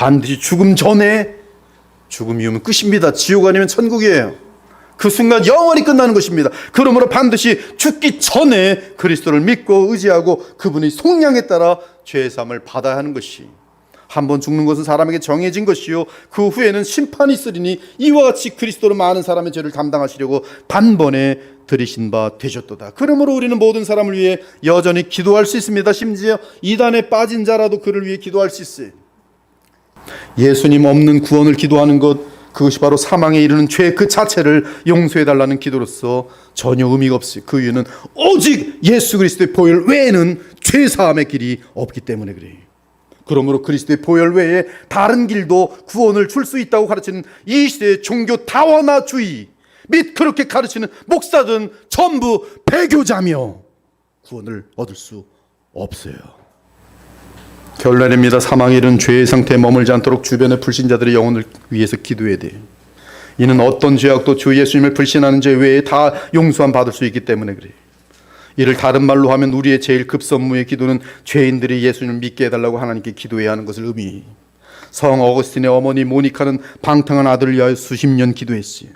반드시 죽음 전에 죽음이면 끝입니다. 지옥 아니면 천국이에요. 그 순간 영원히 끝나는 것입니다. 그러므로 반드시 죽기 전에 그리스도를 믿고 의지하고 그분의 속량에 따라 죄의 삶을 받아야 하는 것이 한 번 죽는 것은 사람에게 정해진 것이요 그 후에는 심판이 있으리니 이와 같이 그리스도로 많은 사람의 죄를 감당하시려고 단번에 들이신 바 되셨도다. 그러므로 우리는 모든 사람을 위해 여전히 기도할 수 있습니다. 심지어 이단에 빠진 자라도 그를 위해 기도할 수 있어요. 예수님 없는 구원을 기도하는 것 그것이 바로 사망에 이르는 죄 그 자체를 용서해 달라는 기도로서 전혀 의미가 없어요. 그 이유는 오직 예수 그리스도의 보혈 외에는 죄 사함의 길이 없기 때문에 그래요. 그러므로 그리스도의 보혈 외에 다른 길도 구원을 줄 수 있다고 가르치는 이 시대의 종교 다원화주의 및 그렇게 가르치는 목사들은 전부 배교자며 구원을 얻을 수 없어요. 결론입니다. 사망에 이른 죄의 상태에 머물지 않도록 주변의 불신자들의 영혼을 위해서 기도해야 돼요. 이는 어떤 죄악도 주 예수님을 불신하는 죄 외에 다 용서함 받을 수 있기 때문에 그래요. 이를 다른 말로 하면 우리의 제일 급선무의 기도는 죄인들이 예수님을 믿게 해달라고 하나님께 기도해야 하는 것을 의미해요. 성 어거스틴의 어머니 모니카는 방탕한 아들을 위하여 수십 년 기도했어요.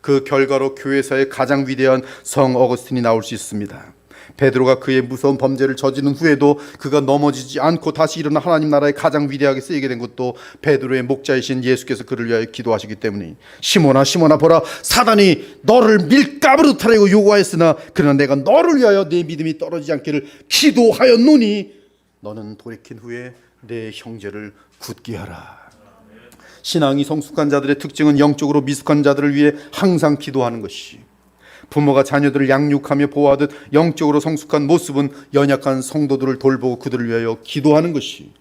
그 결과로 교회사의 가장 위대한 성 어거스틴이 나올 수 있습니다. 베드로가 그의 무서운 범죄를 저지른 후에도 그가 넘어지지 않고 다시 일어나 하나님 나라의 가장 위대하게 쓰이게 된 것도 베드로의 목자이신 예수께서 그를 위하여 기도하시기 때문에 시몬아 시몬아 보라 사단이 너를 밀가부르타라고 요구하였으나 그러나 내가 너를 위하여 내 믿음이 떨어지지 않기를 기도하였노니 너는 돌이킨 후에 내 형제를 굳게 하라. 신앙이 성숙한 자들의 특징은 영적으로 미숙한 자들을 위해 항상 기도하는 것이 부모가 자녀들을 양육하며 보호하듯 영적으로 성숙한 모습은 연약한 성도들을 돌보고 그들을 위하여 기도하는 것이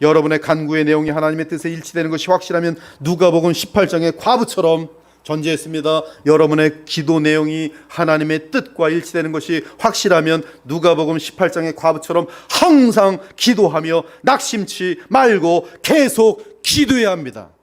여러분의 간구의 내용이 하나님의 뜻에 일치되는 것이 확실하면 누가복음 18장의 과부처럼 전제했습니다. 여러분의 기도 내용이 하나님의 뜻과 일치되는 것이 확실하면 누가복음 18장의 과부처럼 항상 기도하며 낙심치 말고 계속 기도해야 합니다.